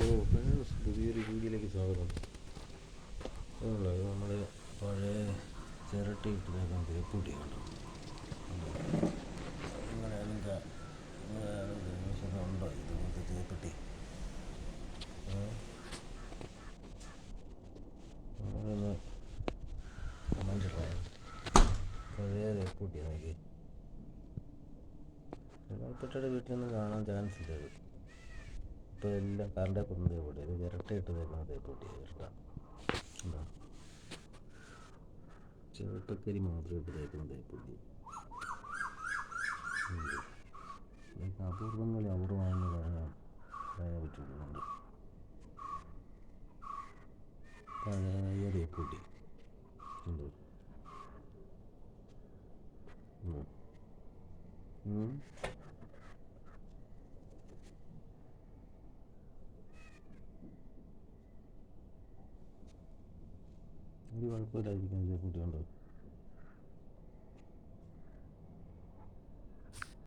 Hello friends പുതിയൊരു വീഡിയോയിലേക്ക് സ്വാഗതം. അതുകൊണ്ട് നമ്മൾ പഴയ ചിരട്ടയിട്ട് തേക്കാൻ തേപ്പൂട്ടി കണ്ടു? നിങ്ങളെ നിങ്ങളെ ഉണ്ടോ? ഇതുപോലത്തെ തേപ്പെട്ടി. മനസ്സിലായി പഴയ തേപ്പൂട്ടി നോക്കി. വീട്ടിൽ വീട്ടിലൊന്നും കാണാൻ ചാൻസ് ഇല്ല ഇപ്പോൾ എല്ലാം കറണ്ടേ കൊണ്ടു തേപ്പൊട്ടി ഇത് ഇരട്ടയിട്ട് തേക്കുന്ന തേപ്പൊട്ടി ചിരട്ട എന്താ ചേട്ടക്കരി മാത്രം ഇട്ട് തേക്കുന്ന തേപ്പൊട്ടി അപൂർവങ്ങളിൽ അപൂർവമാണെന്ന് പറയാൻ പറയാൻ പറ്റുന്നുണ്ട്. പഴയ തേപ്പൂട്ടി ഉണ്ട്. ഒരു കുഴപ്പമില്ലായിരിക്കും ഇതേ കുട്ടിയുണ്ടോ